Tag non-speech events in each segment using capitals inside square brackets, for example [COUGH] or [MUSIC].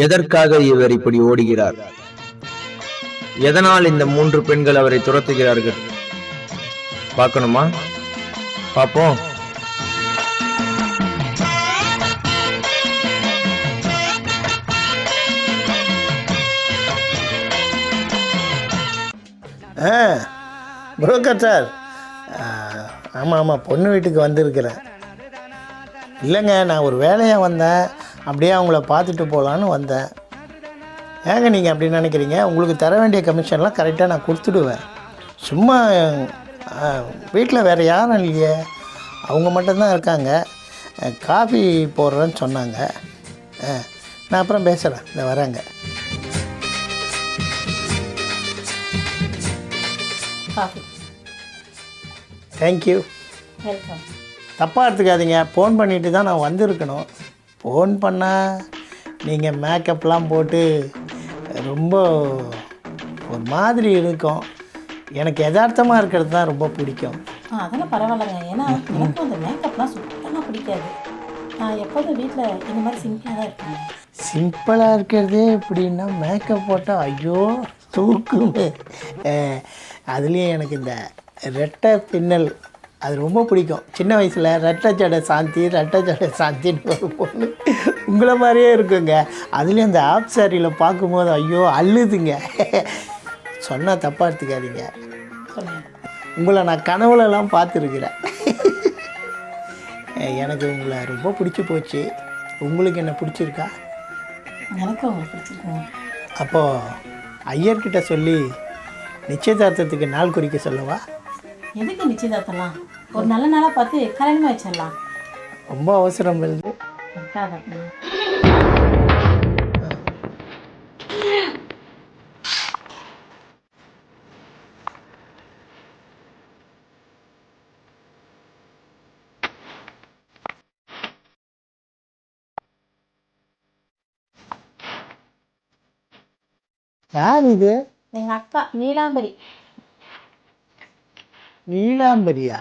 எதற்காக இவர் இப்படி ஓடுகிறார்? எதனால் இந்த மூன்று பெண்கள் அவரை துரத்துகிறார்கள்? பார்க்கணுமா? பார்ப்போம். ஆ புரோக்கர் சார். ஆமாம் ஆமாம் பொண்ணு வீட்டுக்கு வந்திருக்கிறேன். இல்லைங்க நான் ஒரு வேலையாக வந்தேன். அப்படியே அவங்கள பார்த்துட்டு போகலான்னு வந்தேன். ஏங்க நீங்கள் அப்படி நினைக்கிறீங்க? உங்களுக்கு தர வேண்டிய கமிஷன்லாம் கரெக்டாக நான் கொடுத்துடுவேன். சும்மா வீட்டில் வேறு யாரும் இல்லையே. அவங்க மட்டும்தான் இருக்காங்க. காஃபி போடுறேன்னு சொன்னாங்க. ஆ நான் அப்புறம் பேசுகிறேன் இந்த வரேங்க. தேங்க்யூ வெல்கம் தப்பாக எடுத்துக்காதீங்க. ஃபோன் பண்ணிட்டு தான் நான் வந்திருக்கணும். ஃபோன் பண்ணால் நீங்கள் மேக்கப்லாம் போட்டு ரொம்ப ஒரு மாதிரி இருக்கும். எனக்கு யதார்த்தமாக இருக்கிறது தான் ரொம்ப பிடிக்கும். அதெல்லாம் பரவாயில்லைங்க. ஏன்னா எனக்கும் அந்த மேக்கப்லாம் சுத்தமாக பிடிக்காது. நான் எப்போதும் வீட்டில் இந்த மாதிரி சிம்பிளாக தான் இருப்பேங்க. சிம்பிளாக இருக்கிறதே எப்படின்னா மேக்கப் போட்டால் ஐயோ தூக்குமே. அதுலேயும் எனக்கு இந்த ரெட்டை பின்னல் அது ரொம்ப பிடிக்கும். சின்ன வயசில் ரெட்டை ஜடை சாந்தி ரெட்டை ஜடை சாந்தின்னு ஒரு பொண்ணு உங்களை மாதிரியே இருக்குங்க. அதுலேயும் இந்த ஆப் சாரியில் பார்க்கும்போது ஐயோ அள்ளுதுங்க சொன்னால் தப்பாக எடுத்துக்காதீங்க. உங்களை நான் கனவுலலாம் பார்த்துருக்குறேன். எனக்கு உங்களை ரொம்ப பிடிச்சி போச்சு. உங்களுக்கு என்ன பிடிச்சிருக்கா? எனக்கும் உங்களுக்கு பிடிச்சிருக்குங்க. அப்போது ஐயர்கிட்ட சொல்லி நிச்சயதார்த்தத்துக்கு நாள் குறிக்க சொல்லவா? எதுக்கு நிச்சயதார்த்தம்லாம்? ஒரு நல்ல நாளாக பார்த்து கல்யாணமாக வச்சிடலாம். ரொம்ப அவசரம் கரெக்டாக யார் இது? எங்கள் அக்கா நீலாம்பரி. நீலாம்பரியா?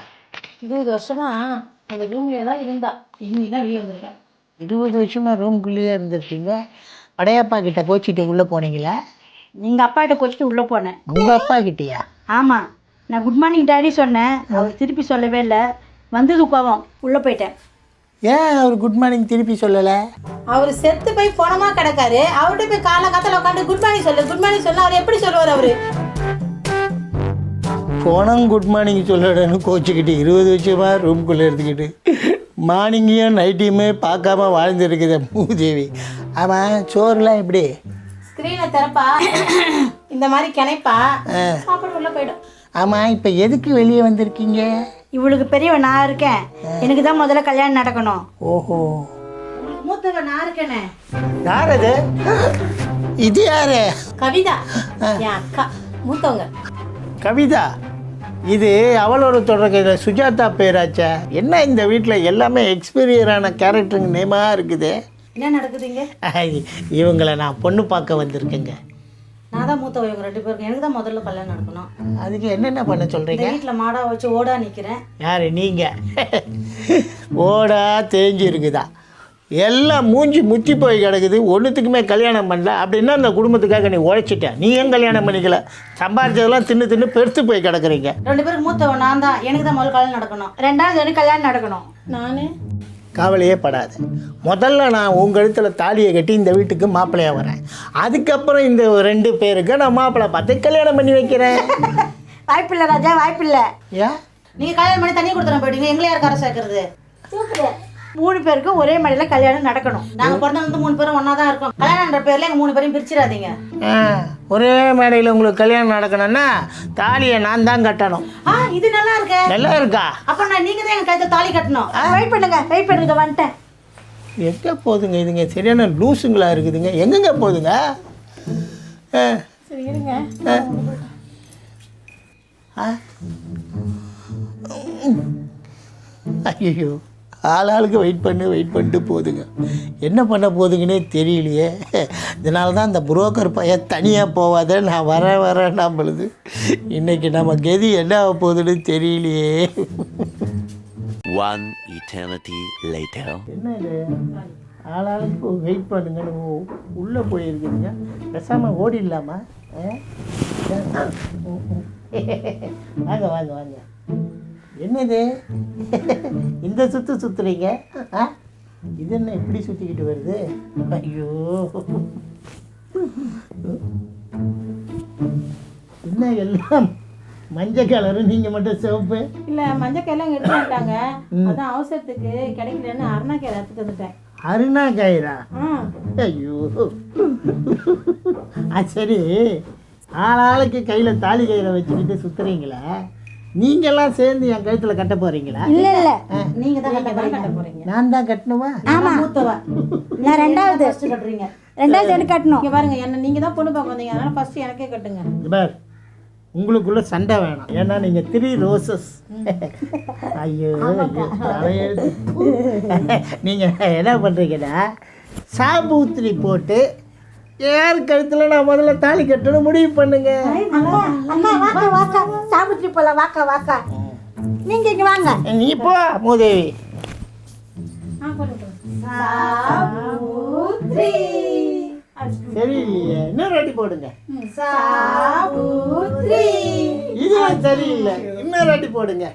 இருபது வருஷமா அந்த ரூம்லேயே தான் இருந்தா. இன்னைக்கு தான் வெளியே வந்திருக்கேன். இருபது வருஷமாக ரூம்குள்ளேயே இருந்திருக்கீங்க. படையப்பா கிட்ட கோச்சிட்டு உள்ளே போனீங்களா? எங்கள் அப்பாட்ட கொச்சிட்டு உள்ளே போனேன். உங்கள் அப்பா கிட்டயா? ஆமாம் நான் குட் மார்னிங் டாடி சொன்னேன். அவர் திருப்பி சொல்லவே இல்லை. வந்தது கோவம் உள்ளே போயிட்டேன். ஏன் அவர் குட் மார்னிங் திருப்பி சொல்லலை? அவர் செத்து போய் போனமா கிடக்காரு. அவர்கிட்ட போய் காலை காத்தால உட்காந்து குட் மார்னிங் சொல்லு குட் மார்னிங் சொல்ல. அவர் எப்படி சொல்லுவார் அவரு? போனோம் குட் மார்னிங் சொல்லணும்னு கோச்சிக்கிட்டு இருபது வருஷமாக ரூம்குள்ளே இருந்துக்கிட்டு. மார்னிங்கையும் நைட்டையுமே பார்க்காம வாழ்ந்துருக்குது மூதேவி ஆமாம் சோறுலாம் எப்படி? ஸ்க்ரீனை திறப்பா? இந்த மாதிரி கிணைப்பா? சாப்பாடு உள்ள போயிடும். ஆமாம் இப்போ எதுக்கு வெளியே வந்திருக்கீங்க? இவளுக்கு பெரியவன் நான் இருக்கேன். எனக்கு தான் முதல்ல கல்யாணம் நடக்கணும். ஓஹோ. மூத்தவன் நான் இருக்கேனே. யார் அது? இது யாரு? கவிதா. என் அக்கா. மூத்தவங்க. கவிதா? இது அவளோட தொடர்கிற சுஜாதா பேராச்சா. என்ன இந்த வீட்டில் எல்லாமே எக்ஸ்பீரியரான கேரக்டருங்க நேமாக இருக்குது? என்ன நடக்குதுங்க? இவங்களை நான் பொண்ணு பார்க்க வந்திருக்கேங்க. நான் தான் மூத்தவங்க இவங்க ரெண்டு பேருக்கு எனக்கு தான் முதல்ல கல்யாணம் நடக்கணும். அதுக்கு என்னென்ன பண்ண சொல்கிறீங்க வீட்டில் மாடா வச்சு ஓடா நிற்கிறேன் யார் நீங்கள் ஓடா தேஞ்சு இருக்குதா எல்லாம் மூஞ்சி முத்தி போய் கிடக்குது ஒன்றுத்துக்குமே கல்யாணம் பண்ணல. அப்படின்னா அந்த குடும்பத்துக்காக நீ உழைச்சிட்ட? நீ ஏன் கல்யாணம் பண்ணிக்கல? சம்பாரிச்சதெல்லாம் தின்னு தின்னு பெருத்து போய் கிடக்குறீங்க. ரெண்டு பேருக்கு மூத்தவன் நான் தான். எனக்கு தான் முதல்ல கல்யாணம் நடக்கணும். ரெண்டாவது எனக்கு கல்யாணம் நடக்கணும். நானு? கவலையே படாது. முதல்ல நான் உங்கள் கழுத்தில் தாலியை கட்டி இந்த வீட்டுக்கு மாப்பிள்ளையாக வரேன். அதுக்கப்புறம் இந்த ரெண்டு பேருக்கு நான் மாப்பிள்ளை பார்த்து கல்யாணம் பண்ணி வைக்கிறேன். [LAUGHS] வாய்ப்பில்லை ராஜா வாய்ப்பில்லை. ஏன்? நீங்க கல்யாணம் பண்ணி தண்ணி கொடுத்துட போயிட்டீங்க எங்களை யார் கரை சேர்க்கறது? மூணு பேருக்கும் ஒரே மடியில் கல்யாணம் நடக்கணும். நாங்க பிறந்த வந்து மூணு பேரும் ஒண்ணா தான் இருக்கோம். கல்யாணம்ன்ற பேர்ல எங்க மூணு பேரையும் பிரிச்சிடாதீங்க. ஒரே மேடையில் உங்களுக்கு கல்யாணம் நடக்கணும்னா தாலியை நான் தான் கட்டணும். ஆ இது நல்லா இருக்கு. நல்லா இருக்கா? அப்ப நான் நீங்க தான் எங்க கைத்துல தாலி கட்டணும். வெயிட் பண்ணுங்க வெயிட் பண்ணுங்க வந்துட்டேன். எங்கே போகுதுங்க இதுங்க? சரியான லூசுங்களா இருக்குதுங்க? எங்கெங்க போகுதுங்க ஆ, சரி இருங்க. ஆ. ஐயோ ஆளாளுக்கு வெயிட் பண்ணி வெயிட் பண்ணிட்டு போகுதுங்க என்ன பண்ண போகுதுங்கன்னே தெரியலையே. இதனால தான் இந்த புரோக்கர் பையன் தனியாக போவாத நான் வர வரேன் நம்மளுது இன்னைக்கு நம்ம கதி என்ன ஆக போகுதுன்னு தெரியலையே. One eternity later. என்ன ஆளாளுக்கு வெயிட் பண்ணுங்கன்னு உள்ளே போயிருக்கீங்க பேசாமல் ஓடிடலாமா? வாங்க வாங்க வாங்க. என்னது? இந்த சுற்று சுற்றுறீங்க ஆ? இது என்ன இப்படி சுற்றிக்கிட்டு வருது? ஐயோ. என்ன எல்லாம்? மஞ்சள் கலரு நீங்கள் மட்டும் சிவப்பு? இல்லை மஞ்சக்காயெல்லாம் எடுத்து வந்துட்டாங்க. அதான் அவசரத்துக்கு கிடைக்கலன்னு அருணாக்காய் எடுத்துட்டு வந்துட்டேன். அருணா கயிறா ஆ. ஐயோ. ஆ சரி. ஆளாளுக்கு கையில் தாலி கயிறை வச்சுக்கிட்டு சுற்றுறீங்களே நீங்கள்லாம் சேர்ந்து என் கழுத்தில் கட்ட போகிறீங்களா இல்ல இல்ல. நீங்கள் தான் கட்ட கட்ட போகிறீங்க நான் தான் கட்டணுமா? ஆமா. மூத்தவ. நான் ரெண்டாவது. ஃபர்ஸ்ட் கட்டுறீங்க. ரெண்டாவது எனக்கு கட்டணும். இங்க பாருங்க என்ன நீங்க தான் பொண்ணு பார்க்க வந்தீங்க அதனால ஃபர்ஸ்ட் எனக்கே கட்டுங்க. இங்க பார். உங்களுக்குள்ள சண்டை வேணாம். ஏன்னா நீங்கள் த்ரீ ரோசஸ் ஐயோ நீங்கள் என்ன பண்ணுறீங்கன்னா சாபூத்திரி போட்டு யார் கழுத்தில் நான் முதல்ல தாலி கட்டணும்? முடிவு பண்ணுங்க. அக்கா வாக்கா வாக்கா. சாப்பிட்டு போல வாக்கா வாக்கா. நீங்க இங்க வாங்க. நீ போ மூதேவி. சரியில்லையே. இன்னொரு வாட்டி போடுங்க. சாபுத்ரி இதுவும் சரியில்லை. இன்னொரு வாட்டி போடுங்க?